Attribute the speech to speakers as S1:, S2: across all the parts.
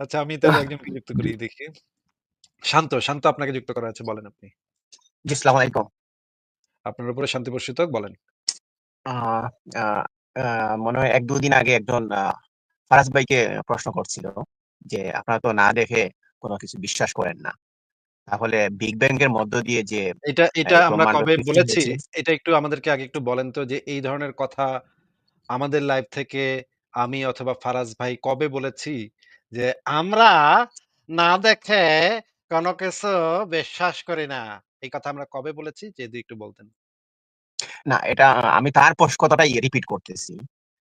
S1: আচ্ছা আমি তাহলে একজনকে যুক্ত করি দেখি। শান্ত, শান্ত আপনাকে যুক্ত করা আছে বলেন আপনি।
S2: জি, আসসালামু আলাইকুম।
S1: আপনার উপরে শান্তি বর্ষিত হোক বলেন।
S2: আ আ আ মনে হয় ১-২ দিন আগে একজন আ ফারাজ ভাইকে প্রশ্ন করছিল যে, আপনারা তো না দেখে কোন কিছু বিশ্বাস করেন না। তাহলে বিগ ব্যাং এর মধ্য দিয়ে যে
S1: এটা এটা আমরা
S2: ব্রহ্মাণ্ড
S1: কবে
S2: সৃষ্টি
S1: বলেছি?
S2: হয়েছে
S1: এটা একটু আমাদেরকে আগে একটু বলেন তো যে এই ধরনের কথা আমাদের লাইভ থেকে আমি অথবা ফারাজ ভাই কবে বলেছি? যে আমরা না দেখে কোন কিছু বিশ্বাস করি না। এই কথা আমরা কবে বলেছি? যদি একটু বলতেন।
S2: না, এটা আমি তার পস কথাটাই রিপিট করতেছি।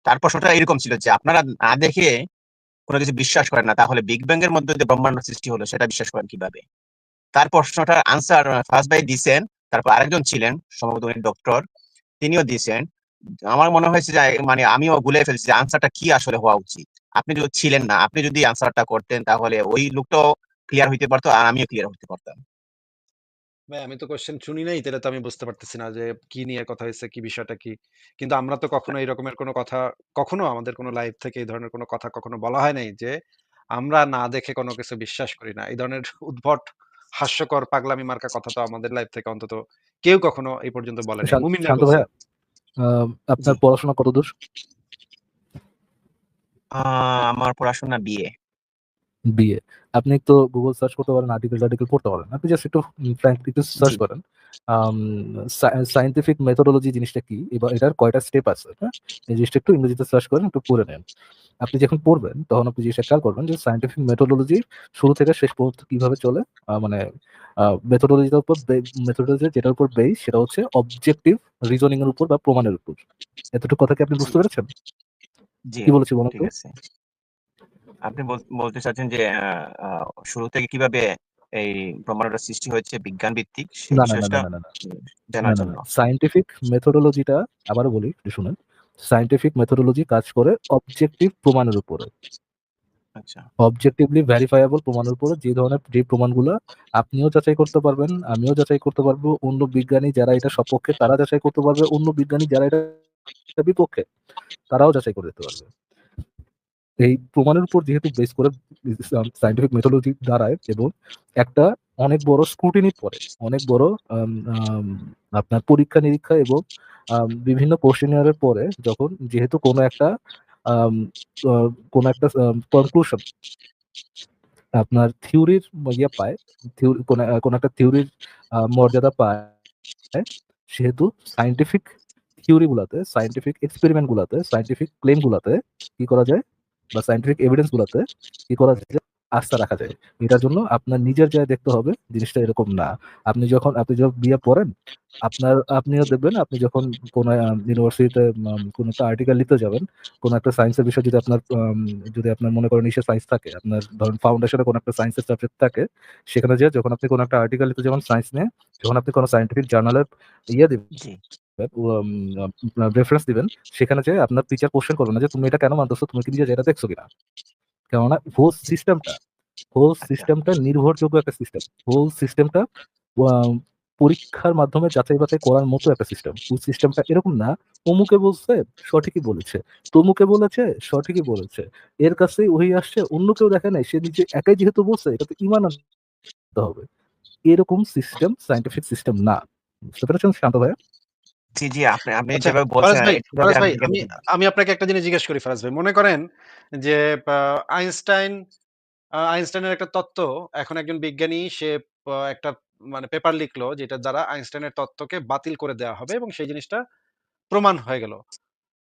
S2: তার প্রশ্নটা এরকম ছিল যে, আপনারা না দেখে কোন কিছু বিশ্বাস করেন না। তাহলে বিগ ব্যাং এর মধ্যে দিয়ে ব্রহ্মাণ্ড সৃষ্টি হলো সেটা বিশ্বাস করেন কীভাবে? তার প্রশ্নটার আনসার ফার্স্ট ভাই দিছেন। তারপর আরেকজন ছিলেন, সম্ভবত উনি ডক্টর। তিনিও দিছেন। আমার মনে হয়েছে যে মানে আমিও গুলিয়ে ফেলছি যে আনসারটা কি আসলে হওয়া উচিত। আপনি যদি ছিলেন না, আপনি যদি আনসারটা করতেন তাহলে ওই লোকটাও ক্লিয়ার হইতে পারত আর আমিও ক্লিয়ার হইতে পারতাম।
S1: ভাই আমি তো কোয়েশ্চেন শুনি নাই। তাইলে তো আমি বুঝতে পারতেছি না যে কি নিয়ে কথা হইছে, কি বিষয়টা কি? কিন্তু আমরা তো কখনো এই রকমের কোন কথা কখনো আমাদের কোন লাইভ থেকে এই ধরনের কোনো কথা কখনো বলা হয় নাই যে, আমরা না দেখে কোনো কিছু বিশ্বাস করি না। এই ধরনের উদ্ভট হাস্যকর পাগলামি মার্কা কথা তো আমাদের লাইভ থেকে অন্তত কেউ কখনো এই পর্যন্ত বলে।
S3: শান
S1: মুমিন
S3: আপনার পড়াশোনা কতদূর?
S2: আমার পড়াশোনা বিএ।
S3: বিএ। আপনি তো গুগল সার্চ করতে পারেন, আর্টিকেল আর্টিকেল পড়তে পারেন। আপনি জাস্ট একটু ফ্র্যাঙ্কলি একটু সার্চ করেন। সায়েন্টিফিক মেথোডোলজি জিনিসটা কি? এবার এটার কয়টা স্টেপ আছে, হ্যাঁ? এই জিনিসটা একটু ইংরেজিতে সার্চ করেন, একটু পড়ে নেন। আপনি যখন পড়বেন তখন আপনি জিনিসটা খেয়াল করবেন যে সায়েন্টিফিক মেথোডোলজি শুরু থেকে শেষ পর্যন্ত কীভাবে চলে। মানে মেথোডোলজিটার উপর মেথোডোলজি যেটার উপর বেস সেটা হচ্ছে অবজেক্টিভ রিজনিং এর উপর বা প্রমাণের উপর। এতটুকু কথা কি আপনি বুঝতে পেরেছেন?
S2: জি,
S3: কি বলেছি বলুন
S2: ঠিক? আছে। আপনি বল বলতে চাচ্ছেন যে শুরু থেকে কীভাবে এই প্রমাণটা সৃষ্টি হয়েছে বিজ্ঞান ভিত্তিক জানার জন্য।
S3: সায়েন্টিফিক মেথোডোলজিটা আবারও বলি শুনেন। সায়েন্টিফিক মেথোডোলজি কাজ করে অবজেক্টিভ প্রমাণের উপরে।
S2: আচ্ছা।
S3: অবজেক্টিভলি ভেরিফায়াবল প্রমাণের উপরে যে ধরনের যে প্রমাণগুলো আপনিও যাচাই করতে পারবেন, আমিও যাচাই করতে পারব, অন্য বিজ্ঞানী যারা এটা সপক্ষে তারা যাচাই করতে পারবে, অন্য বিজ্ঞানী যারা এটা বিপক্ষে তারাও যাচাই করে দিতে পারবে। এই প্রমাণের উপর যেহেতু বেস করে সাইন্টিফিক মেথোডোলজি দাঁড়ায় এবং একটা অনেক বড় স্ক্রুটিনির পরে, অনেক বড় আপনার পরীক্ষা-নিরীক্ষা এবং বিভিন্ন কোয়েশ্চেনিয়ার এর পরে যখন যেহেতু কোন একটা কোন একটা কনক্লুশন আপনার থিওরির ইয়ে পায়, কোন একটা থিওরির মর্যাদা পায়, সেহেতু সায়েন্টিফিক থিওরি গুলাতে, সায়েন্টিফিক এক্সপেরিমেন্ট গুলাতে, সায়েন্টিফিক ক্লেইম গুলাতে কি করা যায়? বা সায়েন্টিফিক এভিডেন্স গুলাতে কি করা যায়? আস্থা রাখা যায়। এটার জন্য আপনার নিজের জায়গায় দেখতে হবে জিনিসটা এরকম না। আপনি যখন আপনি যখন বিএ পড়েন, আপনার আপনিও দেখবেন আপনি যখন কোন ইউনিভার্সিটিতে কোন একটা আর্টিকেল লিখতে যাবেন, কোন একটা সায়েন্সের বিষয় যদি আপনার যদি আপনার মনে করেন ইসে সায়েন্স থাকে, আপনার ধরেন ফাউন্ডেশনে কোন একটা সায়েন্সের সাবজেক্ট থাকে, সেখানে যেয়ে যখন আপনি কোন একটা আর্টিকেল লিখতে যাবেন সায়েন্স নিয়ে, যখন আপনি কোনো সায়েন্টিফিক জার্নালের ইয়ে দিবেন রেফারেন্স দিবেন, সেখানে যেয়ে আপনার টিচার কোয়েশ্চেন করবে না যে, "তুমি এটা কেন মানতেছো? তুমি কি নিজে এটা দেখছ কিনা?" কেননা হোল সিস্টেমটা হোল। সিস্টেমটা নির্ভরযোগ্য একটা সিস্টেম। হোল সিস্টেমটা পরীক্ষার মাধ্যমে যাচাই-বাছাই করার মতো একটা সিস্টেম। ওই সিস্টেমটা এরকম না, অমুকে বলছে, সঠিকই বলেছে। তমুকে বলেছে, সঠিকই বলেছে। এর কাছেই ওই আসছে, অন্য কেউ দেখে নাই। সে নিজে একাই যেহেতু বলছে, এটাতে ঈমান আনতে হবে। এরকম সিস্টেম সায়েন্টিফিক সিস্টেম না। বুঝতে পেরেছেন শান্ত ভাইয়া?
S2: জি, জি। আপনি আপনি
S1: আচ্ছা,
S2: যেভাবে বলছেন আমি
S1: ভাই আমি আমি আপনাকে একটা জিনিস জিজ্ঞেস করি ফারাজ ভাই। মনে করেন যে আইনস্টাইন আইনস্টাইনের একটা তত্ত্ব এখন একজন বিজ্ঞানী সে একটা মানে পেপার লিখলো যেটার দ্বারা আইনস্টাইনের তত্ত্বকে বাতিল করে দেওয়া হবে এবং সেই জিনিসটা প্রমাণ হয়ে গেল।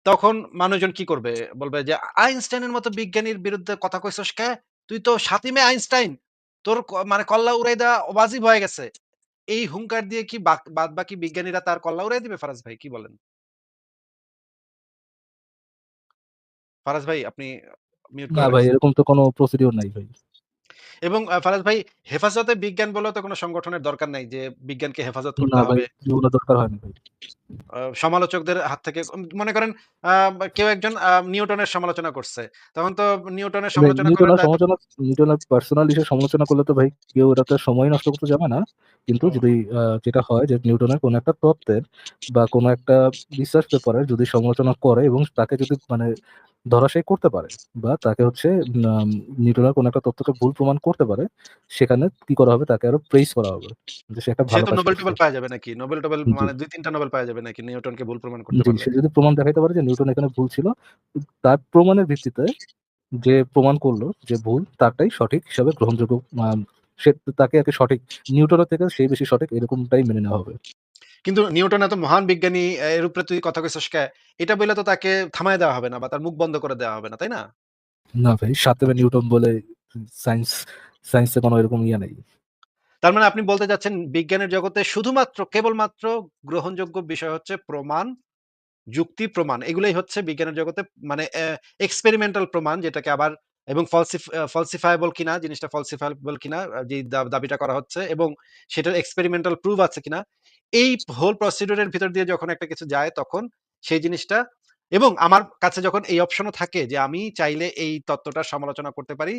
S1: তখন মানুষজন কি করবে? বলবে যে, "আইনস্টাইনের মতো বিজ্ঞানীর বিরুদ্ধে কথা কইছস কে? তুই তো সাতিমে আইনস্টাইন। তোর মানে কল্লা উড়াই দেওয়া ওয়াজিব হয়ে গেছে।" এই হুঙ্কার দিয়ে কি বাদ বাকি বিজ্ঞানীরা তার কল্লা উড়াই দিবে ফারাজ ভাই কি বলেন? ফারাজ ভাই আপনি মিউট
S3: না ভাই, এরকম তো কোনো প্রসিডিউর নাই ভাই।
S1: এবং ফারাজ ভাই হেফাজতে বিজ্ঞান বলে তো কোনো সংগঠনের দরকার নাই যে বিজ্ঞানকে হেফাজত করতে হবে।
S3: দরকার হয় না
S1: সমালোচকদের হাত থেকে মনে করেন কেউ একজন নিউটনের সমালোচনা করছে। তখন তো নিউটনের সমালোচনা
S3: সমালোচনা নিউটনের পার্সোনাল ইসে সমালোচনা করলে তো ভাই কেউ এটাতে সময় নষ্ট করতে যাবে না। কিন্তু যদি যেটা হয় যে নিউটনের কোন একটা তত্ত্বের বা কোন একটা রিসার্চ পেপারের যদি সমালোচনা করে এবং তাকে যদি মানে ধরাশায়ী করতে পারে বা তাকে হচ্ছে নিউটনের কোনো একটা তথ্যকে ভুল প্রমাণ করতে পারে, সেখানে কি করা হবে? তাকে আরও প্রেইজ করা হবে। যে সে একটা ভালো
S1: নোবেল। টোবেল পাওয়া যাবে নাকি? নোবেল টোবেল মানে ২-৩ টা নোবেল পাওয়া যাবে নাকি নিউটনকে ভুল প্রমাণ করতে
S3: জি,
S1: পারলে?
S3: সে যদি প্রমাণ দেখাইতে পারে যে নিউটন এখানে ভুল ছিল, তার প্রমাণের ভিত্তিতে যে প্রমাণ করল যে ভুল, তারটাই সঠিক হিসাবে গ্রহণযোগ্য সে তাকে আরকি সঠিক নিউটনের থেকে সেই বেশি সঠিক এরকমটাই মেনে নেওয়া হবে।
S1: কিন্তু নিউটন এত মহান বিজ্ঞানী এর উপরে তুই কথা কইছস কে? এটা বইলে তো তাকে থামায় দেওয়া হবে না বা তার মুখ বন্ধ করে দেওয়া হবে না, তাই না?
S3: না ভাই, সাতেমে নিউটন বলে সায়েন্স সায়েন্সে কোনো এরকম ইয়ে নেই।
S1: তার মানে আপনি বলতে চাচ্ছেন বিজ্ঞানের জগতে শুধুমাত্র কেবলমাত্র গ্রহণযোগ্য বিষয় হচ্ছে প্রমাণ, যুক্তি, প্রমাণ। এগুলোই হচ্ছে বিজ্ঞানের জগতে মানে এক্সপেরিমেন্টাল প্রমাণ যেটাকে আবার এবং ফলসিফ আ কিনা, জিনিসটা falsifiable কিনা যে দাবিটা করা হচ্ছে এবং সেটার এক্সপেরিমেন্টাল প্রুফ আছে কিনা। এই হোল প্রসিডিউর এর ভিতর দিয়ে যখন একটা কিছু যায় তখন সেই জিনিসটা এবং আমার কাছে যখন এই অপশনও থাকে যে আমি চাইলে এই তত্ত্বটার সমালোচনা করতে পারি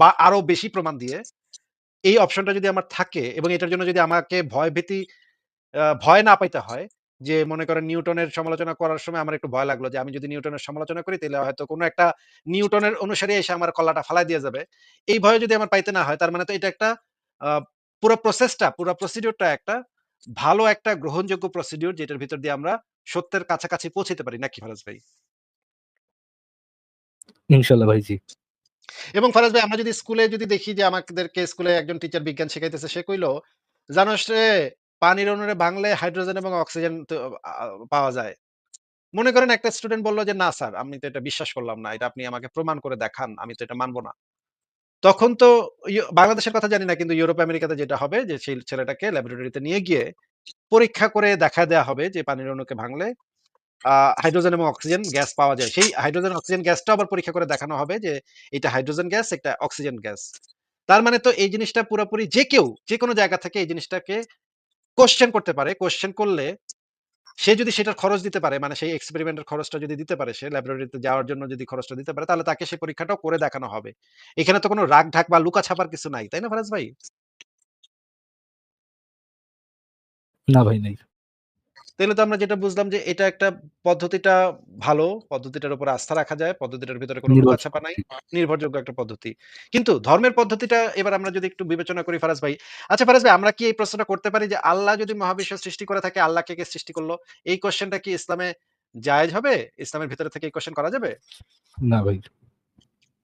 S1: বা আরও বেশি প্রমাণ দিয়ে। এই অপশনটা যদি আমার থাকে এবং এটার জন্য যদি আমাকে ভয়-ভীতি আ ভয় না পাইতে হয় যে মনে করেন নিউটনের সমালোচনা করার সময় আমার একটু ভয় লাগল যে আমি যদি নিউটনের সমালোচনা করি তাইলে হয়তো কোনো একটা নিউটনের অনুসারী এসে আমার কল্লাটা ফালায় দিয়ে যাবে। এই ভয় যদি আমার পাইতে না হয় তার মানে তো এটা একটা পুরা প্রসেসটা, পুরা প্রসিডিউরটা একটা ভালো একটা গ্রহণযোগ্য প্রসিডিউর যেটার ভিতর দিয়ে আমরা সত্যের কাছাকাছি পৌঁছাতে পারি নাকি ফারাজ ভাই?
S3: ইনশাআল্লাহ ভাই, জি।
S1: এবং ফারাজ ভাই আমরা যদি স্কুলে যদি দেখি যে আমাদেরকে স্কুলে একজন টিচার বিজ্ঞান শিখাইতেছে সে কইলো, "জানোস রে পানির অণুরে ভাঙলে হাইড্রোজেন এবং অক্সিজেন পাওয়া যায়।" মনে করেন একটা স্টুডেন্ট বলল যে, "না স্যার আমি তো এটা বিশ্বাস করলাম না। এটা আপনি আমাকে প্রমাণ করে দেখান। আমি তো এটা মানব না।" তখন তো বাংলাদেশের কথা জানি না কিন্তু ইউরোপ আমেরিকাতে যেটা হবে যে সেই ছেলেটাকে ল্যাবরেটরিতে নিয়ে গিয়ে পরীক্ষা করে দেখায় দেয়া হবে যে পানির অণুকে ভাঙলে হাইড্রোজেন এবং অক্সিজেন গ্যাস পাওয়া যায়। সেই হাইড্রোজেন, অক্সিজেন গ্যাসটাও আবার পরীক্ষা করে দেখানো হবে যে এটা হাইড্রোজেন গ্যাস, এটা অক্সিজেন গ্যাস। তার মানে তো এই জিনিসটা পুরোপুরি যে কেউ যেকোনো জায়গা থেকে এই জিনিসটাকে কোয়েশ্চেন করতে পারে। কোশ্চেন করলে সে যদি সেটার খরচ দিতে পারে মানে সেই এক্সপেরিমেন্টের খরচটা যদি দিতে পারে সে ল্যাবরেটরিতে যাওয়ার জন্য যদি খরচটা দিতে পারে তাহলে তাকে সেই পরীক্ষাটাও করে দেখানো হবে। এখানে তো কোনো রাগ-ঢাক বা লুকা-ছাপার কিছু নাই। তাই না ফারাজ ভাই?
S3: না ভাই, নেই।
S1: তাইলে তো আমরা যেটা বুঝলাম যে এটা একটা পদ্ধতিটা ভালো। পদ্ধতিটার উপরে আস্থা রাখা যায়। পদ্ধতিটার ভিতরে কোনো লুকা-ছাপা নাই। নির্ভরযোগ্য একটা পদ্ধতি। কিন্তু ধর্মের পদ্ধতিটা এবার আমরা যদি একটু বিবেচনা করি ফারাজ ভাই। আচ্ছা ফারাজ ভাই আমরা কি এই প্রশ্নটা করতে পারি যে আল্লাহ যদি মহাবিশ্ব সৃষ্টি করে থাকে আল্লাহকে কে কে সৃষ্টি করল? এই কোয়েশ্চেনটা কি ইসলামে জায়েজ হবে? ইসলামের ভিতরে থেকে এই কোয়েশ্চেন করা যাবে?
S3: না ভাই।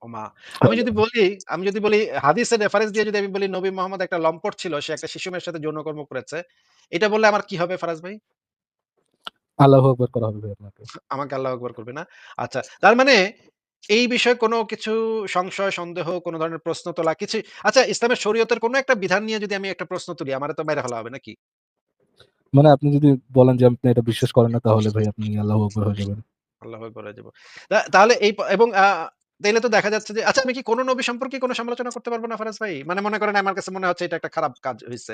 S1: ওমা! আমি যদি বলি আমি যদি বলি হাদিসের রেফারেন্স দিয়ে যদি আমি বলি নবী মোহাম্মদ একটা লম্পট ছিল, সে একটা শিশু মেয়ের সাথে যৌনকর্ম করেছে। এটা বললে আমার কি হবে ফারাজ ভাই?
S3: আল্লাহু আকবার করা হবে ভাই আপনাকে।
S1: আমাকে আল্লাহু আকবার করবে না? আচ্ছা। তার মানে এই বিষয়ে কোনো কিছু সংশয়, সন্দেহ, কোনো ধরনের প্রশ্ন তোলা কিছু আচ্ছা ইসলামের শরীয়তের কোনো একটা বিধান নিয়ে যদি আমি একটা প্রশ্ন তুলি, আমারে তো মাইরা ফেলা হবে নাকি?
S3: মানে আপনি যদি বলেন যে আপনি এটা বিশ্বাস করেন না তাহলে ভাই আপনি আল্লাহু আকবার হয়ে যাবেন।
S1: আল্লাহু আকবার হয়ে যাব। তাহলে এই এবং তাইলে তো দেখা যাচ্ছে যে আচ্ছা আমি কি কোন নবী সম্পর্কে কোনো সমালোচনা করতে পারব না ফারাজ ভাই? মানে মনে করেন আমার কাছে মনে হচ্ছে এটা একটা খারাপ কাজ হইছে।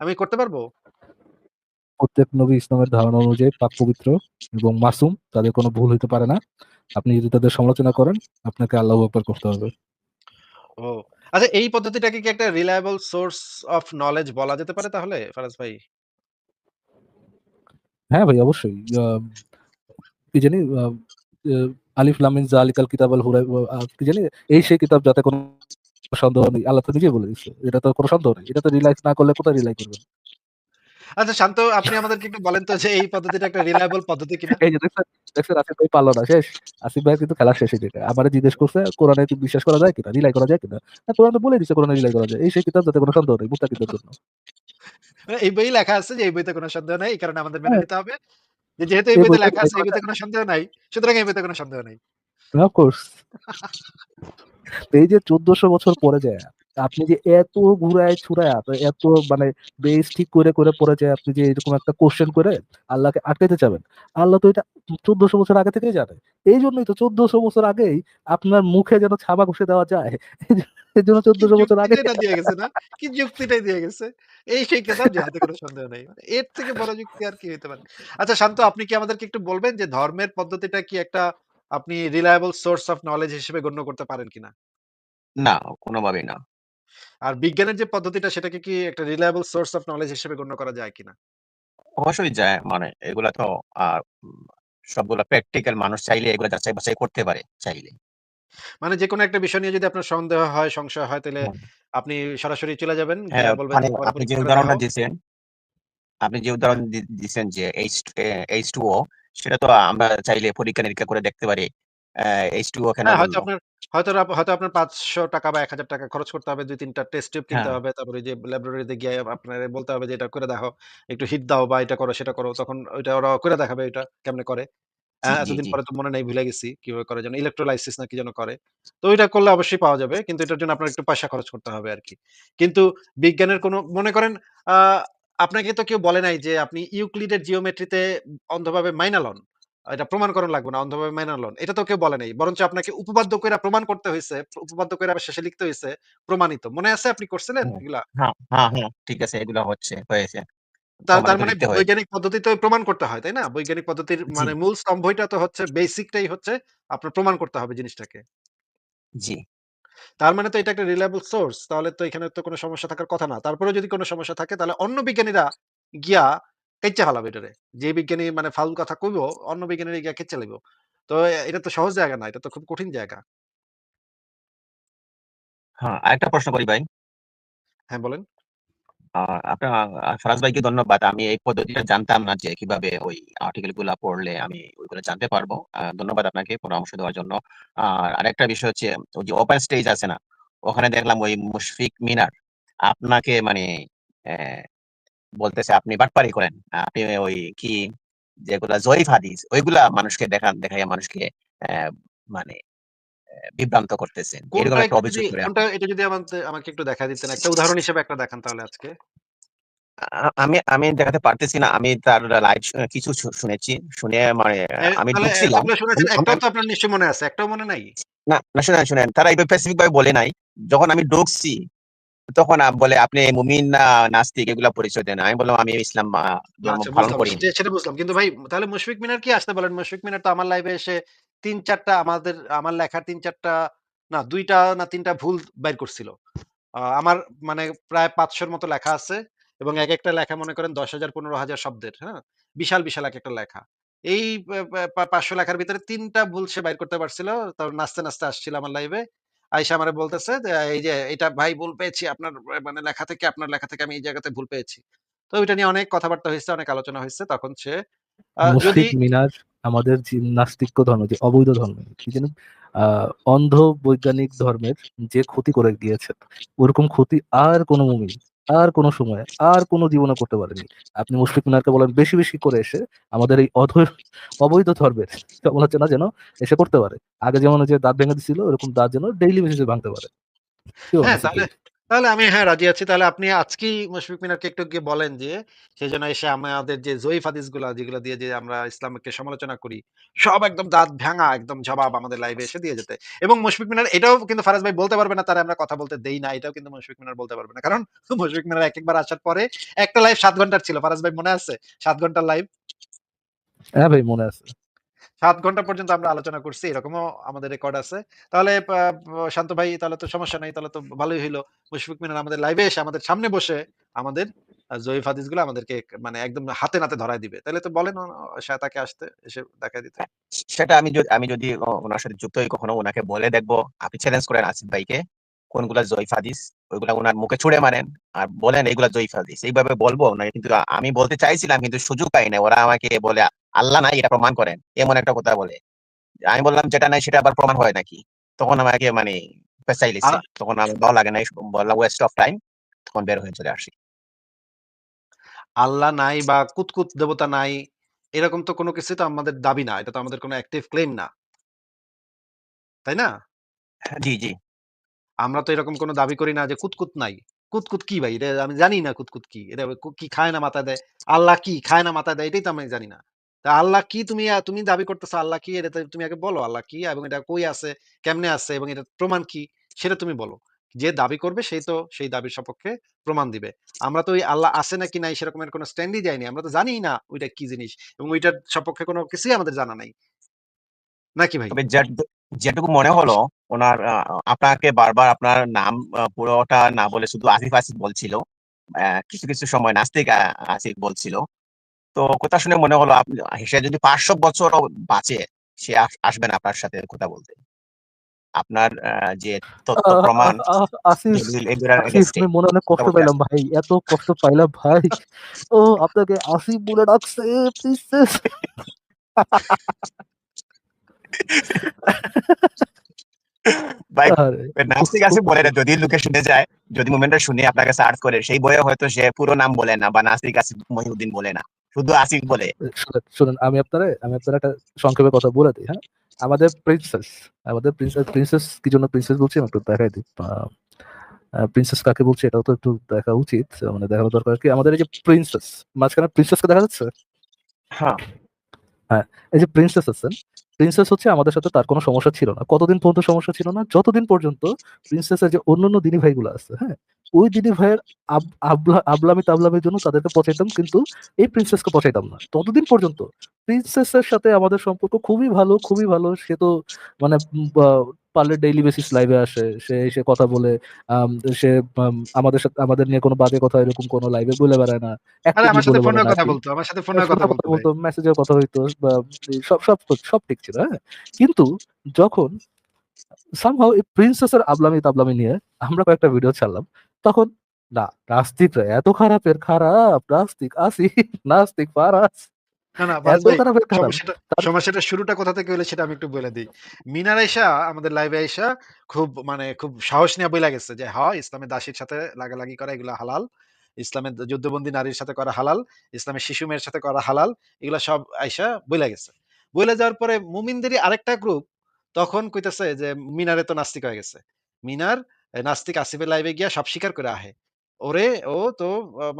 S1: আমি করতে পারব?
S3: প্রত্যেক নবী ইসলামের ধারণা অনুযায়ী পাক পবিত্র এবং মাসুম। তাদের কোনো ভুল হইতে পারে না। আপনি যদি তাদের সমালোচনা করেন, আপনাকে আল্লাহু আকবার করতে হবে।
S1: ও! আচ্ছা এই পদ্ধতিটাকে কি একটা রিলায়েবল সোর্স অফ নলেজ বলা যেতে পারে তাহলে ফারাজ ভাই?
S3: হ্যাঁ ভাই অবশ্যই। কি জানি আলিফ লাম মিম যালিকাল কিতাবাল হুরা আ কি জানি এই সেই কিতাব যাতে কোনো সন্দেহ নেই। আল্লাহ তো নিজেই বলে দিচ্ছে। এটা তো কোনো সন্দেহ নেই। এটা তো রিলাইজ না করলে কোথায় রিলাই করবেন?
S1: আচ্ছা শান্ত আপনি আমাদেরকে একটু বলেন তো যে এই পদ্ধতিটা একটা রিলায়েবল পদ্ধতি কিনা?
S3: এই যে দেখছেন, আসিফ ভাই পারল না শেষ। আসিফ ভাইয়ের কিন্তু খেলা শেষ জায়গায়। আমারে জিজ্ঞেস করছে কোরআনে কি বিশ্বাস করা যায় কিনা? রিলাই করা যায় কিনা? হ্যাঁ, কোরআন তো বলেই দিছে কোরআনে রিলাই করা যায়। এই সেই কিতাব যাতে কোনো সন্দেহ নেই মুত্তাকিদের জন্য।
S1: এই বইয়ে লেখা আছে যে এই বইতে কোনো সন্দেহ নাই। এই কারণে আমাদের মেনে
S3: হ্যাঁ।
S1: নিতে হবে। যে যেহেতু এই বইতে লেখা আছে এই বইতে কোনো সন্দেহ নাই। সুতরাং এই বইতে কোনো সন্দেহ নাই।
S3: Of course. এই যে ১৪০০ বছর পরে যায়া আপনি যে এত ঘুরায় ছুড়ায়া এত মানে বেস ঠিক করে, করে পরে যায় আপনি যে এরকম একটা কোয়েশ্চেন করে আল্লাহকে আটকাইতে চাবেন। আল্লাহ তো এটা ১৪০০ বছর আগে থেকেই জানে। এইজন্যই তো ১৪০০ বছর আগেই আপনার মুখে যেন ছাবা ঘষে দেওয়া যায়। এজন্য
S1: কি
S3: ১৪০০ বছর আগে
S1: দিয়ে গেছে না? কি যুক্তিটাই দিয়ে গেছে। এই সেই যাহাতে কোনো সন্দেহ নাই। মানে এর থেকে বড় যুক্তি আর কি হইতে পারে? আচ্ছা শান্ত আপনি কি আমাদেরকে একটু বলবেন যে ধর্মের পদ্ধতিটা কি একটা আপনি রিলায়েবল সোর্স অফ নলেজ হিসেবে গণ্য করতে পারেন কিনা?
S2: না, কোনোভাবেই না।
S1: আর বিজ্ঞানের যে পদ্ধতিটা সেটাকে কি একটা রিলায়েবল সোর্স অফ নলেজ হিসেবে গণ্য করা যায় কিনা?
S2: অবশ্যই যায়। মানে এগুলা তো আ উম সবগুলো প্র্যাকটিক্যাল মানুষ চাইলে এগুলো যাচাই বাছাই করতে পারে চাইলে।
S1: মানে যেকোনো একটা বিষয় নিয়ে যদি আপনার সন্দেহ হয়, সংশয় হয়
S2: তাহলে
S1: আপনি সরাসরি চলে যাবেন।
S2: হ্যাঁ,
S1: বলবেন
S2: মানে
S1: যে,
S2: আপনি যে
S1: পরীক্ষা করে
S2: উদাহরণটা
S1: দেখাও।"
S2: দিছেন আপনি যে উদাহরণ দি দিছেন যে H এ H2O সেটা তো আমরা চাইলে পরীক্ষা-নিরীক্ষা করে দেখতে পারি। অ্যা H2O কেন
S1: হ্যাঁ, হয়তো? আপনার হয়তো আপ হয়তো আপনার ৳৫০০ বা ৳১,০০০ খরচ করতে হবে। ২-৩ টা টেস্ট টিউব কিনতে
S2: হ্যাঁ।
S1: হবে। তারপরে ওই যে ল্যাবরেটরিতে গিয়ে আপনারে বলতে হবে যে, "এটা করে দেখাও। একটু হিট দাও বা এটা করো, সেটা করো।" তখন ওইটা ওরা করে দেখাবে ওইটা কেমনে করে। অ্যা
S2: জি,
S1: এতদিন
S2: জি।
S1: পরে তো মনে নেই ভুলে গেছি কীভাবে করে যেন ইলেক্ট্রোলাইসিস না কি যেন করে। তো ওইটা করলে অবশ্যই পাওয়া যাবে। কিন্তু এটার জন্য আপনার একটু পয়সা খরচ করতে হবে আরকি। কিন্তু বিজ্ঞানের কোনো মনে করেন আ আপনাকে তো কেউ বলে নাই যে আপনি ইউক্লিডের জিওমেট্রিতে অন্ধভাবে মাইনা লন। এটা প্রমাণকরণ লাগবে না। অন্ধভাবে মাইনা লন। এটা তো কেউ বলে নাই। বরঞ্চ আপনাকে উপপাদ্য কইরা প্রমাণ করতে হইছে। উপপাদ্য কইরা আবার শেষে লিখতে হইছে প্রমাণিত। মনে আছে আপনি করছিলেন এগুলা?
S2: হ্যাঁ, হ্যাঁ, হ্যাঁ। ঠিক আছে এগুলো হচ্ছে, হয়েছে।
S1: তার মানে
S2: হয়েছে।
S1: বৈজ্ঞানিক পদ্ধতিতে প্রমাণ করতে হয়, তাই না? বৈজ্ঞানিক পদ্ধতির মানে মূল স্তম্ভইটা তো হচ্ছে বেসিকটাই হচ্ছে আপনার প্রমাণ করতে হবে জিনিসটাকে।
S2: জি।
S1: তার মানে তো এটা একটা রিলায়েবল সোর্স। তাহলে তো এখানে তো কোনো সমস্যা থাকার কথা না। তারপরে যদি কোনো সমস্যা থাকে তাহলে অন্য বিজ্ঞানীরা গিয়া কাইচ্চা হালাবে এটারে। যে বিজ্ঞানী মানে ফাউল কথা কইবো, অন্য বিজ্ঞানীরা গিয়া কেচ্চা লাইব। তো এটা তো সহজ জায়গা না। এটা তো খুব কঠিন জায়গা।
S2: হ্যাঁ, আরেকটা প্রশ্ন করি ভাই।
S1: হ্যাঁ, বলেন।
S2: আপনার ফারাজ ভাইকে ধন্যবাদ। আমি এই পদ্ধতিটা জানতাম না যে কীভাবে ওই আর্টিকেলগুলা পড়লে আমি ওইগুলো জানতে পারব। ধন্যবাদ আপনাকে পরামর্শ দেওয়ার জন্য। আর আরেকটা বিষয় হচ্ছে ওই যে ওপেন স্টেজ আছে না? ওখানে দেখলাম ওই মুশফিক মিনার আপনাকে মানে বলতেছে আপনি বাটপারি করেন। আপনি ওই কি যেগুলা জয়ীফ হাদিস ওইগুলা মানুষকে দেখান দেখাইয়া মানুষকে মানে বিভ্রান্ত করতেছেন। এরকম একটা অভিযোগ করে
S1: কোনটা এটা যদি আমাকে একটু দেখায় দিতেন। একটা উদাহরণ হিসেবে একটা দেখান তাহলে আজকে।
S2: আমি আমি দেখাতে পারতেছি না। আমি তার লাইভ কিছু শুনেছি। শুনে মানে আমি ঢুকছিলাম। আমি
S1: তো আপনার নিশ্চয়ই মনে আছে। একটাও মনে নাই?
S2: না, না শুনেন, শুনেন। তারা এইভাবে স্পেসিফিক ভাবে বলে নাই। যখন আমি ঢুকছি তখন বলে, "আপনি মুমিন না নাস্তিক এগুলা পরিচয় দেন।" আমি বললাম, "আমি ইসলাম
S1: আচ্ছা
S2: পালন করি।"
S1: সেটা বুঝলাম। কিন্তু ভাই তাহলে মুশফিক মিনার কি আসতে বলেন? মুশফিক মিনার তো আমার লাইভে এসে ৩-৪ টা আমাদের আমার লেখার ৩-৪ টা না ২ টা না ৩ টা ভুল বাইর করছিল। আমার মানে প্রায় পাঁচশোর মতো লেখা আছে এবং এক একটা লেখা মনে করেন দশ হাজার পনেরো হাজার শব্দের, হ্যাঁ? বিশাল, বিশাল এক একটা লেখা। এই পা পা ৫০০ লেখার ভিতরে তিনটা ভুল সে বাইর করতে পারছিল। তারপর নাচতে, নাচতে আসছিল আমার লাইভে। আইসা আমারে বলতেছে যে, "এই যে এটা ভাই ভুল পেয়েছি আপনার মানে লেখা থেকে, আপনার লেখা থেকে আমি এই জায়গাতে ভুল পেয়েছি।" তো ওইটা নিয়ে অনেক কথাবার্তা হয়েছে অনেক আলোচনা হয়েছে তখন সে যদি
S3: মিনার আমাদের নাস্তিক নাস্তিক্য ধর্ম, যে অবৈধ ধর্ম, কি যেন অন্ধ বৈজ্ঞানিক ধর্মের যে ক্ষতি করে দিয়েছে ওরকম ক্ষতি আর কোনো মুমিন আর কোনো সময় আর কোনো জীবনে করতে পারেনি। আপনি মুশফিক মিনারকে বলেন বেশি, বেশি করে এসে আমাদের এই অধ অবৈধ ধর্মের তেমন হচ্ছে না যেন এসে করতে পারে। আগে যেমন যে দাঁত ভেঙে দিছিল, ওরকম দাঁত যেন ডেইলি বেসিসে ভাঙতে পারে।
S1: তাহলে আমি হ্যাঁ, রাজি আছি। তাহলে আপনি আজকেই মুশফিক মিনারকে একটু গিয়ে বলেন যে, সেই জন্য এসে আমাদের যে জয়ীফ হাদিসগুলা যেগুলা দিয়ে যে আমরা ইসলামকে সমালোচনা করি, সব একদম দাঁত ভাঙা একদম জবাব আমাদের লাইভে এসে দিয়ে যেতে। এবং মুশফিক মিনার এটাও কিন্তু ফারাজ ভাই বলতে পারবে না তারা আমরা কথা বলতে দেই না। এটাও কিন্তু মুশফিক মিনার বলতে পারবে না। কারণ মুশফিক মিনার এক একবার আসার পরে একটা লাইভ সাত ঘণ্টার ছিল। ফারাজ ভাই মনে আছে? সাত ঘণ্টার লাইভ।
S3: হ্যাঁ ভাই মনে আছে।
S1: ৭ ঘণ্টা পর্যন্ত আমরা আলোচনা করছি। এরকমও আমাদের রেকর্ড আছে। তাহলে শান্ত ভাই তাহলে তো সমস্যা নাই। তাহলে তো ভালোই হইল। মুশফিক মিনার আমাদের লাইভে এসে আমাদের সামনে বসে আমাদের জয়ীফ হাদিসগুলো আমাদেরকে মানে একদম হাতে নাতে ধরায় দিবে। তাইলে তো বলেন তাকে আসতে এসে দেখায় দিতে।
S2: সেটা আমি যদি আমি যদি ওনার সাথে যুক্ত হই কখনো ওনাকে বলে দেখব, আপনি চ্যালেঞ্জ করেন আসিফ ভাইকে, কোনগুলা জয়ীফ হাদিস, ওইগুলা ওনার মুখে ছুড়ে মারেন। আর বলেন এইগুলা জয়ীফ হাদিস। এইভাবে বলব না কিন্তু আমি বলতে চাইছিলাম কিন্তু সুযোগ পাই না ওরা আমাকে বলে, "আল্লাহ নাই এটা প্রমাণ করেন।" এমন একটা কথা বলে। আমি বললাম, "যেটা নাই সেটা আবার প্রমাণ হয় নাকি?" তখন আমাকে মানে পেঁচাইলিছে।
S1: আ
S2: তখন আমার ভালো লাগে নাই। বললাম, "ওয়েস্ট অফ টাইম।" তখন বের হয়ে চলে আসি।
S1: আল্লাহ নাই বা কুতকুত দেবতা নাই, এরকম তো কোনো কিছুই তো আমাদের দাবি না। এটা তো আমাদের কোনো অ্যাক্টিভ ক্লেইম না। তাই না?
S2: হ্যাঁ, জি, জি।
S1: আমরা তো এরকম কোনো দাবি করি না যে কুতকুত নাই। কুতকুত কি ভাই? এটা আমি জানি না কুতকুত কি। এটা কি খায় না মাথা দেয়? আল্লাহ কি খায় না মাথা দেয়? এটাই তো আমি জানি না। তা আল্লাহ কি তুমি তুমি দাবি করতেছো আল্লাহ কি? এটা তুমি আগে বলো আল্লাহ কি? এবং এটা কই আছে? কেমনে আছে? এবং এটার প্রমাণ কি? সেটা তুমি বলো। যে দাবি করবে সেই তো সেই দাবির সপক্ষে প্রমাণ দিবে। আমরা তো ওই আল্লাহ আছে নাকি নাই সেরকমের কোনো স্ট্যান্ডই যাইনি। আমরা তো জানিই না ওইটা কি জিনিস এবং ওইটার সপক্ষে কোনো কিছুই আমাদের জানা নাই। নাকি ভাই?
S2: যেটুকু মনে হলো ওনার আপনাকে বারবার আপনার নাম পুরোটা না বলে শুধু আসিফ, আসিফ বলছিল। কিছু, কিছু সময় নাস্তিক আসিফ বলছিল। তো কথা শুনে মনে হলো আপনি সে যদি পাঁচশো বছর বাঁচে সে আস- আসবে না আপনার সাথে কথা বলতে। আপনার যে তথ্য প্রমাণ
S3: মনে অনেক কষ্ট পাইলাম ভাই এত কষ্ট পাইলাম ভাই। ও আপনাকে আসিফ বলে ডাকছে
S2: ভাই নাস্তিক আছে বলে না যদি লোকে শুনে যায় যদি মুভমেন্টটা শুনে আপনাকে সার্চ করে সেই বইয়ে হয়তো সে পুরো নাম বলে না বা নাস্তিক আসিফ মহিউদ্দিন বলে না। শুধু আসিফ বলে।
S3: শুনেন আমি আপনারে আমি আপনার একটা সংক্ষেপে কথা বলে দিই হ্যাঁ? আমাদের প্রিন্সেস আমাদের প্রিন্সেস প্রিন্সেস কি জন্য প্রিন্সেস বলছি আমি একটু দেখাই দিই প্রিন্সেস কাকে বলছি এটাও তো একটু দেখা উচিত মানে দেখানো দরকার কি? আমাদের এই যে প্রিন্সেস মাঝখানে প্রিন্সেসকে দেখা যাচ্ছে?
S2: হ্যাঁ।
S3: হ্যাঁ এই যে প্রিন্সেস আছেন প্রিন্সেস হচ্ছে আমাদের সাথে তার কোনো সমস্যা ছিল না। কতদিন পর্যন্ত সমস্যা ছিল না? যতদিন পর্যন্ত প্রিন্সেসের যে অন্য অন্যান্য দিনী ভাইগুলো আছে হ্যাঁ ওই দিনী ভাইয়ের আবলামি তাবলামির জন্য তাদেরকে পচাইতাম, কিন্তু এই প্রিন্সেসকে পচাইতাম না। ততদিন পর্যন্ত প্রিন্সেসের সাথে আমাদের সম্পর্ক খুবই ভালো খুবই ভালো। সে তো মানে পারলে ডেইলি বেসিস লাইভে আসে সে এসে কথা বলে সে আমাদের সাথে আমাদের নিয়ে কোনো বাজে কথা এরকম কোনো লাইভে বলে বেড়ায় না
S1: আমার সাথে ফোনে কথা বলতো আমার সাথে ফোনে কথা বলতো
S3: মেসেজের কথা হইতো সব সব সব ঠিক ছিল হ্যাঁ? কিন্তু যখন সামহাও এই প্রিন্সেসের আবলামি তাবলামি নিয়ে আমরা কয়েকটা ভিডিও ছাড়লাম তখন না নাস্তিকরা এত খারাপের খারাপ নাস্তিক আসি নাস্তিক পারাস
S1: না না
S3: এত খারাপের খারাপ
S1: সমস্যাটা সমস্যাটা শুরুটা কোথা থেকে হলো সেটা আমি একটু বলে দিই। মিনার আমাদের লাইভে খুব মানে খুব সাহস নিয়ে বইলা গেছে যে হয় দাসীর সাথে লাগালাগি করা এগুলো হালাল। ইসলামের যুদ্ধবন্দী নারীর সাথে করা হালাল। ইসলামের শিশু মেয়ের সাথে করা হালাল। এগুলো সব আইসা বইলা গেছে। বইলা যাওয়ার পরে মুমিনদেরই আরেকটা গ্রুপ তখন কইতেছে যে মিনারে তো নাস্তিক হয়ে গেছে। মিনার নাস্তিক আসিফের লাইভে গিয়া সব স্বীকার করে আহে। ওরে, ও তো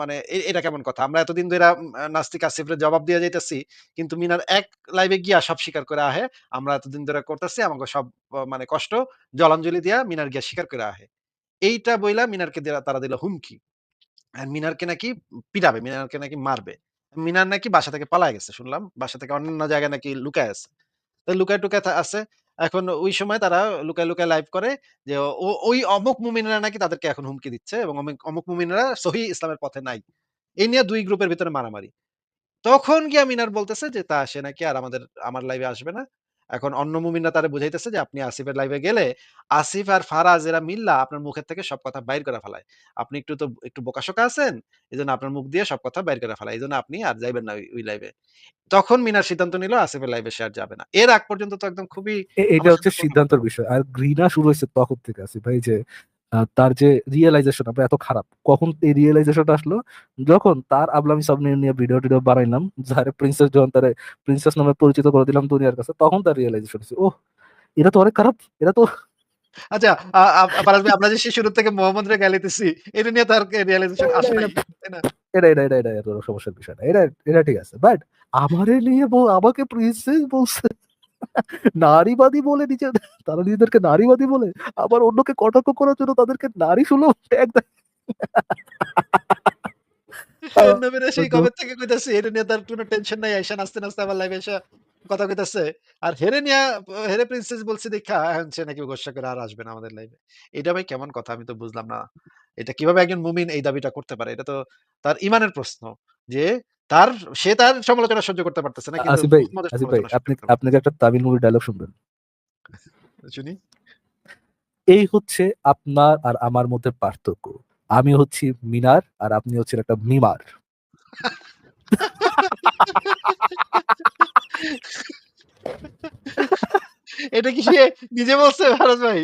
S1: মানে এটা কেমন কথা? আমরা এতদিন ধরে নাস্তিক আসিফের জবাব দিয়ে যাইতেছি, কিন্তু মিনার এক লাইভে গিয়া সব স্বীকার করে আহে। আমরা এতদিন ধরে করতেছি আমাকে সব মানে কষ্ট, জলাঞ্জলি দিয়া মিনার গিয়া স্বীকার করে আহে। এইটা বইলা মিনারকে তারা দিল হুমকি। আর মিনারকে নাকি পিটাবে, মিনারকে নাকি মারবে। মিনার নাকি বাসা থেকে পালায় গেছে, শুনলাম। বাসা থেকে অন্যান্য জায়গায় নাকি লুকায় আছে। লুকায় টুকায় আছে। এখন ওই সময় তারা লুকায় লুকায় লাইভ করে যে ওই অমুক মুমিনরা নাকি তাদেরকে এখন হুমকি দিচ্ছে এবং অমুক- মুমিনরা সহি ইসলামের পথে নাই। এই নিয়ে দুই গ্রুপের ভিতরে মারামারি। তখন গিয়া মিনার বলতেছে যে, তা, সে নাকি আর আমাদের, আমার লাইভে আসবে না। এখন অন্য মুমিনরা তারা বুঝাইতেছে যে আপনি আসিফের লাইভে গেলে আসিফ আর ফারাজ এরা মিল্লা আপনার মুখের থেকে সব কথা বাইর করে ফেলায়। আপনি একটু তো একটু বোকাশোকা আছেন এই জন্য আপনার মুখ দিয়ে সব কথা বাইর করে ফেলায়। এই জন্য আপনি আর যাইবেন না ওই- লাইভে তখন মিনার সিদ্ধান্ত নিল আসিফের লাইভে সে আর যাবে না। এর আগ পর্যন্ত তো একদম খুবই
S3: এটা হচ্ছে সিদ্ধান্তের বিষয়। আর ঘৃণা শুরু হয়েছে তখন থেকে আসিফ ভাই যে তার যে রিয়েলাইজেশন আমরা এত খারাপ। কখন এই রিয়েলাইজেশনটা আসলো? যখন তার আবলামি সব নিয়ে নিয়ে ভিডিও টিডিও বানাইলাম যারে প্রিন্সেস যখন তারে প্রিন্সেস নামে পরিচিত করে দিলাম দুনিয়ার কাছে তখন তার রিয়েলাইজেশন হচ্ছে ও এরা তো অনেক খারাপ এরা তো
S1: আচ্ছা আমরা যে শুরু থেকে মোহাম্মদ রে গালিতেছি এটা নিয়ে তার রিয়েলাইজেশন আসে না
S3: এটা এটা এটা এটা সমস্যার বিষয় না এটা এটা ঠিক আছে। বাট আমারে নিয়ে আমাকে প্রিন্সেস বলছে। নারীবাদী বলে নিজে তারা নিজেদেরকে নারীবাদী বলে আবার অন্যকে কটাক্ষ করার জন্য তাদেরকে নারী সুলভ ট্যাগ দেয়।
S1: সেই কবে থেকে কইতাছে এটা নিয়ে তার কোনো টেনশন নাই আইসা নাচতে নাচতে আমার লাইভে এসে কথা কইতাছে। আর হেরে নিয়া হেরে প্রিন্সেস বলছে দেখা এখন সে নাকি গোসা করে আর আসবে না আমাদের লাইভে এটা ভাই কেমন কথা আমি তো বুঝলাম না। এটা কীভাবে একজন মুমিন এই দাবিটা করতে পারে? এটা তো তার ইমানের প্রশ্ন যে তার সে তার সমালোচনা সহ্য করতে পারতেছে না
S3: আসিফ ভাই আসিফ ভাই আপনি আপনাকে একটা তামিল মুভি ডায়লগ শুনবেন।
S1: শুনি।
S3: এই হচ্ছে আপনার আর আমার মধ্যে পার্থক্য। আমি হচ্ছি মিনার আর আপনি হচ্ছেন একটা মিমার।
S1: এটা কি সে নিজে বলছে ভারত ভাই?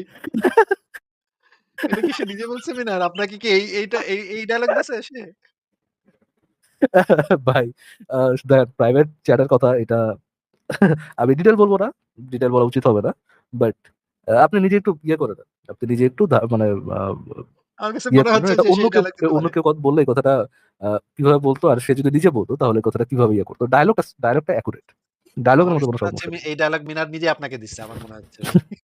S1: এটা কি সে নিজে বলছে মিনার? আপনাকে কি এই এইটা এই এই ডায়লগ দিছে সে?
S3: ভাই প্রাইভেট চ্যাটের কথা এটা আমি ডিটেল বলব না ডিটেল বলা উচিত হবে না বাট আপনি নিজে একটু ইয়ে করে দেন আপনি নিজে একটু মানে ইয়ে অন্য
S1: সেই
S3: কেউ অন্য কেউ কথা বললে এই কথাটা আহ, কীভাবে বলতো আর সে যদি নিজে বলতো তাহলে কথাটা কীভাবে ইয়ে করতো? ডায়লগটা ডায়লগটা অ্যাকুরেট ডায়লগের মধ্যে কোনো সমস্যা
S1: এই ডায়লগ মিনার নিজে আপনাকে দিচ্ছে আমার মনে হচ্ছে।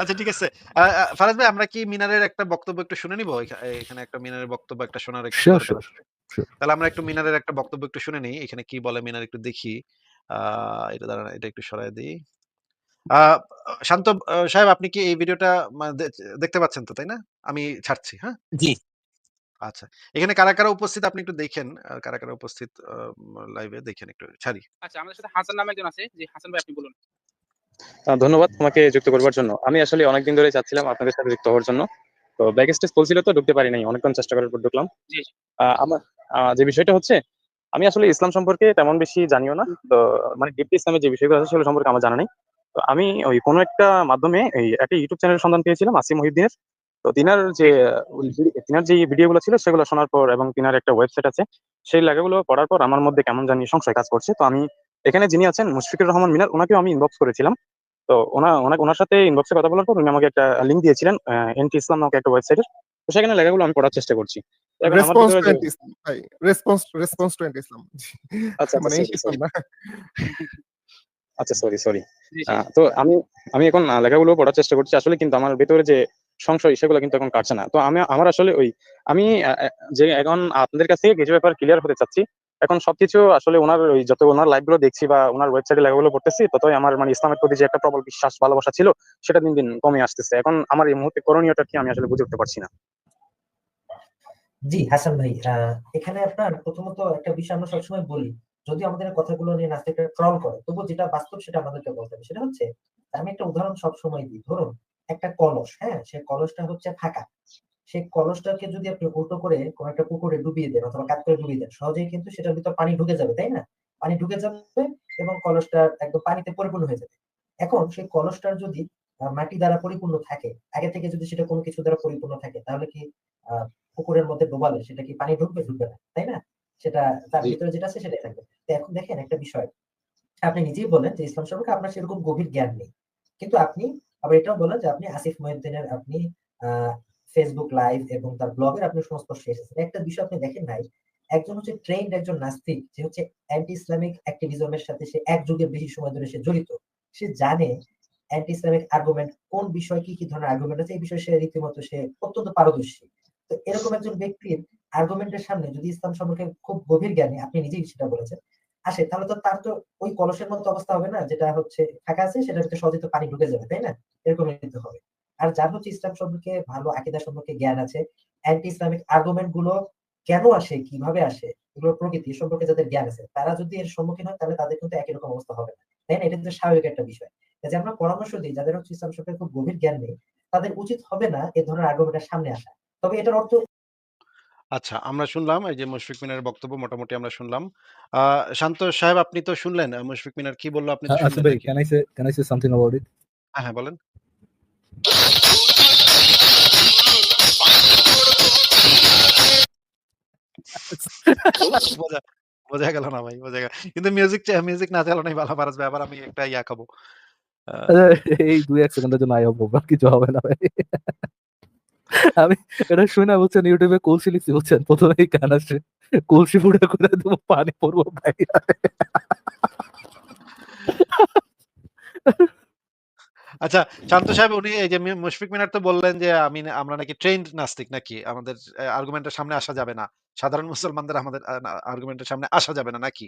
S1: আচ্ছা ঠিক আছে ফারাজ ভাই আমরা কি মিনারের একটা বক্তব্য একটু শুনে নিব এখানে একটা মিনারের বক্তব্য একটা শোনার একটু
S3: শিওর শিওর
S1: তাহলে আমরা একটু মিনারের একটা বক্তব্য একটু শুনে নিই এখানে কি বলে মিনার একটু দেখি আহ এটা দাঁড়ান এটা একটু সরাই দিই শান্ত সাহেব আপনি কি এই ভিডিওটা দেখতে পাচ্ছেন তো তাই না আমি ছাড়ছি হ্যাঁ
S2: জি
S1: আচ্ছা। এখানে কারা, কারা উপস্থিত আপনি একটু দেখেন। কারা, কারা উপস্থিত লাইভে দেখেন একটু ছাড়ি।
S4: আচ্ছা আমাদের সাথে হাসান নামে একজন আছে। জি হাসান ভাই আপনি বলুন।
S5: ধন্যবাদ তোমাকে যুক্ত করবার জন্য। আমি আসলে অনেকদিন ধরে চাচ্ছিলাম আপনাদের সাথে যুক্ত হওয়ার জন্য। তো ব্যাক স্টেজ ফুল তো ঢুকতে পারি নাই। অনেকক্ষণ চেষ্টা করার পর ঢুকলাম। আমার যে বিষয়টা হচ্ছে আমি আসলে ইসলাম সম্পর্কে তেমন বেশি জানিও না। তো মানে ডিপলি ইসলামের যে বিষয়গুলো আছে সেগুলো সম্পর্কে আমার জানা নেই। তো আমি ওই কোনো একটা মাধ্যমে এই একটা ইউটিউব চ্যানেলের সন্ধান পেয়েছিলাম আসিফ মহিউদ্দিনের। তো তিনার যে তিনার যে ভিডিওগুলো ছিল সেগুলো শোনার পর এবং তিনার একটা ওয়েবসাইট আছে। সেই লেখাগুলো পড়ার পর আমার মধ্যে কেমন জানি সংশয় কাজ করছে। তো আমি এখানে যিনি আছেন মুশফিকুর রহমান মিনার উনাকেও আমি ইনবক্স করেছিলাম। তো ওনা ওনা ওনার সাথে ইনবক্সে কথা বলার পর উনি আমাকে একটা লিংক দিয়েছিলেন এনটি ইসলাম নামক একটা ওয়েবসাইটের। তো সেখানে লেখাগুলো আমি পড়ার চেষ্টা করছি। তো এখন আমার
S6: রেসপন্স
S5: ভিতরে
S6: টু
S5: যে
S6: এন্টি ইসলাম ভাই। Response response to anti Islam. জি।
S5: আচ্ছা,
S6: মানে
S5: আচ্ছা, সরি। আচ্ছা সরি, সরি। তো আমি আমি এখন লেখাগুলো পড়ার চেষ্টা করছি। আসলে কিন্তু আমার ভেতরে যে সংশয় সেগুলো কিন্তু এখন কাটছে না। তো আমি আমার আসলে ওই আমি যে এখন আপনাদের কাছ থেকে কিছু ব্যাপার ক্লিয়ার হতে চাচ্ছি। এখন সবকিছু আসলে ওনার ওই যত ওনার লাইভগুলো দেখছি বা উনার ওয়েবসাইটে লেখাগুলো পড়তেছি ততই আমার মানে ইসলামের প্রতি যে একটা প্রবল বিশ্বাস ভালোবাসা ছিল সেটা দিন, দিন কমে আসতেছে। এখন আমার এই মুহূর্তে করণীয়টা কি আমি আসলে বুঝে উঠতে পারছি না।
S7: জি, হাসান ভাই। এখানে আপনার প্রথমত একটা বিষয় আমরা সবসময় বলি। যদি আমাদের কথাগুলো নিয়ে নাস্তিকরা ট্রল করে, তবু যেটা বাস্তব সেটা আমাদেরকে বলতে হবে। সেটা হচ্ছে আমি একটা উদাহরণ সবসময় দিই। ধরুন একটা কলস, হ্যাঁ? সে কলসটা হচ্ছে ফাঁকা। সেই কলসটাকে যদি আপনি উল্টো করে কোন একটা পুকুরে ডুবিয়ে দেন অথবা কাত করে ডুবিয়ে দেন, সহজেই কিন্তু সেটার ভিতর পানি ঢুকে যাবে, তাই না? পানি ঢুকে যাবে এবং কলসটা একদম পানিতে পরিপূর্ণ হয়ে যাবে। এখন সেই কলসটার যদি মাটি দ্বারা পরিপূর্ণ থাকে, আগে থেকে যদি সেটা কোন কিছু দ্বারা পরিপূর্ণ থাকে তাহলে কি পুকুরের মধ্যে ডোবালে সেটা কি পানি ঢুকবে? ঢুকবে না। তাই না? সেটা তার ভিতরে যেটা আছে সেটাই থাকবে। তো এখন দেখেন একটা বিষয়। আপনি নিজেই বলেন যে ইসলাম সম্পর্কে আপনার সেরকম গভীর জ্ঞান নেই। কিন্তু আপনি আবার এটাও বলেন যে আপনি আসিফ মহিউদ্দিনের আপনি Facebook লাইভ এবং তার ব্লগের আপনি সংস্পর্শে এসেছেন। একটা বিষয় আপনি দেখেন নাই, একজন হচ্ছে ট্রেন্ড একজন নাস্তিক যে হচ্ছে অ্যান্টি ইসলামিক অ্যাক্টিভিজম এর সাথে সে এক যুগের বেশি সময় ধরে সে জড়িত। সে জানে অ্যান্টি ইসলামিক আর্গুমেন্ট কোন বিষয় কি, কি ধরনের আর্গুমেন্ট আছে এই বিষয়ে সে রীতিমতো সে অত্যন্ত পারদর্শী। তো এরকম একজন ব্যক্তির আর্গুমেন্টের সামনে যদি ইসলাম সম্পর্কে খুব গভীর জ্ঞানে আপনি নিজেই সেটা বলেছেন, আসে তাহলে তো তার তো ওই কলসের মতো অবস্থা হবে না যেটা হচ্ছে ফাঁকা আছে ভিতরে সহজেই তো পানি ঢুকে যাবে, তাই না? এরকম হবে। আর যার হচ্ছে ইসলাম সম্পর্কে ভালো আকীদা সম্পর্কে জ্ঞান আছে, অ্যান্টি ইসলামিক আর্গুমেন্টগুলো কেন আসে, কীভাবে আসে, এগুলোর প্রকৃতি সম্পর্কে যাদের জ্ঞান আছে, তারা যদি এর সম্মুখীন হয় তাহলে তাদের কিন্তু একই রকম অবস্থা হবে না। তাই না? এটা কিন্তু স্বাভাবিক একটা বিষয়। কাজে আমরা পরামর্শ দিই যাদের হচ্ছে ইসলাম সম্পর্কে খুব গভীর জ্ঞান নেই, তাদের উচিত হবে না এ ধরনের আর্গুমেন্টের সামনে আসা। তবে এটার অর্থ
S1: আচ্ছা, আমরা শুনলাম এই যে মুশফিক মিনারের বক্তব্য মোটামুটি আমরা শুনলাম। শান্ত সাহেব আপনি তো শুনলেন মুশফিক মিনার কি বলল আপনি
S3: আ
S1: তো
S3: আসিফ
S1: শুনলেন
S3: ভাই,
S1: নাকি?
S3: can I say can I say something about it?
S1: হ্যাঁ, হ্যাঁ বলেন। বোঝা গেল না ভাই, বোঝা গেল। কিন্তু মিউজিক মিউজিক না চালানোই ভালো ভাই। আবার আমি একটা ইয়া খাব।
S3: এই ২-১ সেকেন্ডের জন্য আই প্রবলেম কিছু হবে না ভাই। আমি এটা শুনে বুঝছেন ইউটিউবে কলসি লিখছি বুঝছেন? ১ম এই গান আসে। কলসি ফুঁড়ে করে দেবো পানি পড়ব ভাইয়া।
S1: আচ্ছা, শান্ত সাহেব উনি এই যে মুশফিক মিনার তো বললেন যে আমি আমরা নাকি ট্রেন্ড নাস্তিক নাকি? আমাদের আর্গুমেন্টের সামনে আসা যাবে না। সাধারণ মুসলমানদের আমাদের আর্গুমেন্টের সামনে আসা যাবে না নাকি?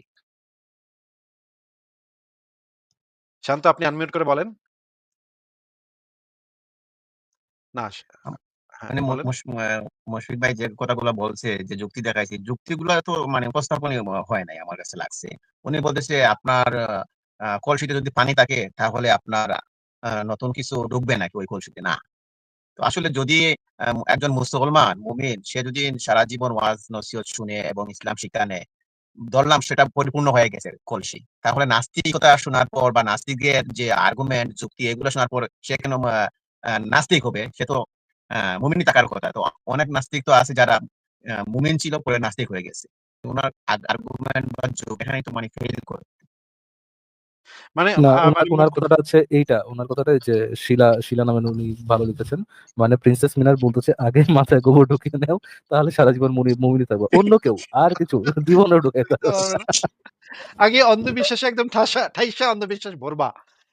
S1: শান্ত আপনি আনমিউট করে বলেন। না হ্যাঁ,
S2: মানে মুশফিক ভাই যে কথাগুলো বলছে, যে যুক্তি দেখাইছে, যুক্তিগুলা তো মানে উপস্থাপনই হয় নাই আমার কাছে লাগছে। উনি বলতেছে আপনার কলসিতে যদি পানি থাকে তাহলে আপনার নতুন কিছু ঢুকবে নাকি ওই কলসিতে? না। তো আসলে যদি একজন মুসলমান, মুমিন সে যদি সারা জীবন ওয়াজ নসিহত শুনে এবং ইসলাম শিক্ষা নেয়, ধরলাম সেটা পরিপূর্ণ হয়ে গেছে কলসি। তাহলে নাস্তিকতা শোনার পর বা নাস্তিকের যে আর্গুমেন্ট, যুক্তি এগুলো শোনার পর সে কেন নাস্তিক হবে? সে তো মুমিনই থাকার কথা। তো অনেক নাস্তিক তো আছে যারা মুমিন ছিল পরে নাস্তিক হয়ে গেছে। আগ আর্গুমেন্ট বা যুক্তি এখানেই তো মানে ফেইল করে।
S1: মানে বলতে
S3: কথাটা হচ্ছে এইটা। উনার কথাটা যে শিলা, শিলা নামের উনি ভালো লিখেছেন। মানে প্রিন্সেস মিনার বলতেছে আগে মাথায় গোবর ঢুকিয়ে নাও, তাহলে সারা জীবন মুনি থাকবা। অন্য কেউ আর কিছু জীবনেও ঢুকাইতে
S1: ঢুকতে
S3: পারবে
S1: পারবে
S3: না।
S1: না। আগে অন্ধবিশ্বাসে একদম ঠাসা ঠাইসা অন্ধবিশ্বাস ভরবা।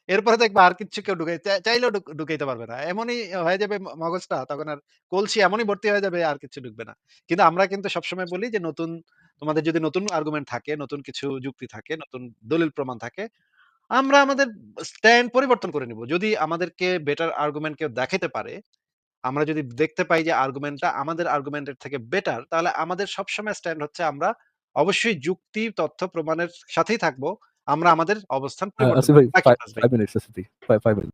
S1: এরপরে দেখবা আর কিচ্ছু কেউ ঢুকাই চাইলেও ঢুকাইতে পারবে না। এমনই হয়ে যাবে মগজটা তখন আর কলসি এমনই ভর্তি হয়ে যাবে আর কিছু ঢুকবে না। কিন্তু আমরা কিন্তু সবসময় বলি যে নতুন তোমাদের যদি নতুন আর্গুমেন্ট থাকে, নতুন কিছু যুক্তি থাকে, নতুন দলিল প্রমাণ থাকে, আমরা আমাদের স্ট্যান্ড পরিবর্তন করে নিব। যদি আমাদেরকে বেটার আর্গুমেন্ট কেউ দেখাইতে পারে, আমরা যদি দেখতে পাই যে আর্গুমেন্টটা আমাদের আর্গুমেন্টের থেকে বেটার তাহলে আমাদের সবসময় স্ট্যান্ড হচ্ছে আমরা অবশ্যই যুক্তি, তথ্য, প্রমাণের সাথেই থাকব। আমরা আমাদের অবস্থান
S3: আ
S1: পরিবর্তন
S3: আসিফ
S1: করব। নাকি
S3: 5
S1: ফারাজ ভাই?
S3: 5 মিনিটস আসিফ ভাই। 5 5 মিনিট।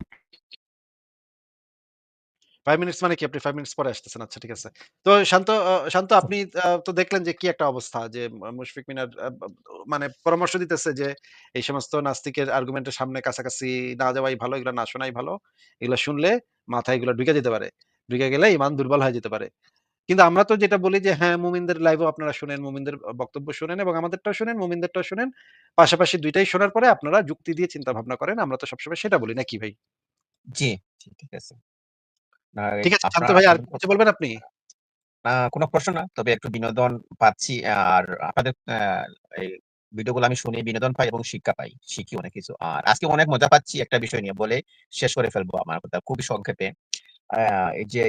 S1: 5 মিনিটস মানে কি? আপনি 5 মিনিটস পরে আসতেছেন। আচ্ছা ঠিক আছে। তো শান্ত শান্ত আপনি তো দেখলেন যে কি একটা অবস্থা যে মুশফিক মিনার মানে পরামর্শ দিতেছে যে এই সমস্ত নাস্তিকের আর্গুমেন্টের সামনে কাছাকাছি না যাওয়াই ভালো, এগুলা না শোনাই ভালো। এগুলা শুনলে মাথায় এগুলা ঢুইকা যেতে পারে। ঢুইকা গেলে ঈমান দুর্বল হয়ে যেতে পারে। কিন্তু আমরা তো যেটা বলি যে হ্যাঁ, মুমিনদের লাইভেও আপনারা শুনেন, মুমিনদের বক্তব্য শুনেন এবং আমাদেরটাও শুনেন, মুমিনদেরটাও শুনেন। পাশাপাশি দুইটাই শোনার পরে আপনারা যুক্তি দিয়ে চিন্তা ভাবনা করেন। আমরা তো সবসময় সেটা বলি নাকি ভাই?
S2: জি ঠিক আছে।
S1: ঠিক আছে শান্ত ভাই আর কিছু বলবেন আপনি?
S2: কোনো প্রশ্ন না। তবে একটু বিনোদন পাচ্ছি। আর আপনাদের এই ভিডিওগুলো আমি শুনি বিনোদন পাই এবং শিক্ষা পাই। শিখি অনেক কিছু। আর আজকে অনেক মজা পাচ্ছি একটা বিষয় নিয়ে বলে শেষ করে ফেলব আমার কথা খুবই সংক্ষেপে। এই যে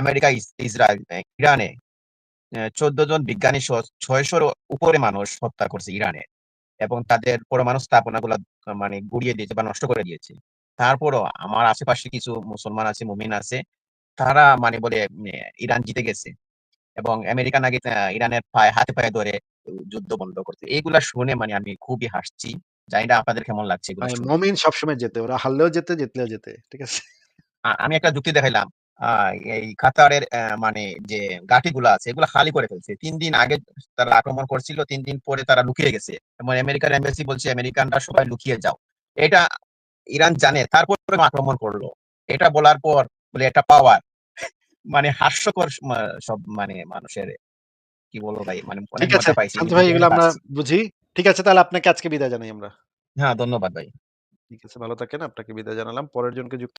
S2: আমেরিকা, ইসরায়েল, ইরানে চোদ্দ জন বিজ্ঞানী সহ ৬০০ র উপরে মানুষ হত্যা করছে ইরানে। এবং তাদের পরমাণু স্থাপনাগুলা আ মানে গুড়িয়ে দিয়েছে বা নষ্ট করে দিয়েছে। তারপরও আমার আশেপাশে কিছু মুসলমান আছে, মুমিন আছে। তারা মানে বলে ইরান জিতে গেছে। এবং আমেরিকা নাকি ইরানের পায়ে হাতে পায়ে ধরে যুদ্ধ বন্ধ করছে। এগুলা শুনে মানে আমি খুবই হাসছি। জানি না আপনাদের কেমন লাগছে শুনে?
S1: মুমিন সবসময় যেতে ওরা হারলেও যেতে জিতলেও যেতে ঠিক আছে?
S2: আমি একটা যুক্তি দেখাইলাম। এই কাতারের মানে যে ঘাঁটিগুলা আছে এগুলা খালি করে ফেলছে। তিন দিন আগে তারা আক্রমণ করছিল। তিন দিন পরে তারা লুকিয়ে গেছে। এবং আমেরিকার এমবাসি বলছে আমেরিকানরা সবাই লুকিয়ে যাও। এটা ইরান জানে তারপরেও আক্রমণ করল এটা বলার পর বলে এটা পাওয়ার। মানে হাস্যকর সব মানে মানুষের কি বলব ভাই মানে অনেক
S1: ঠিক আছে শান্ত ভাই এগুলো আমরা বুঝি। ঠিক আছে তাহলে আপনাকে আজকে বিদায় জানাই আমরা।
S2: হ্যাঁ, ধন্যবাদ ভাই।
S1: ঠিক আছে ভালো থাকেন। আপনাকে বিদায় জানালাম। পরের জনকে যুক্ত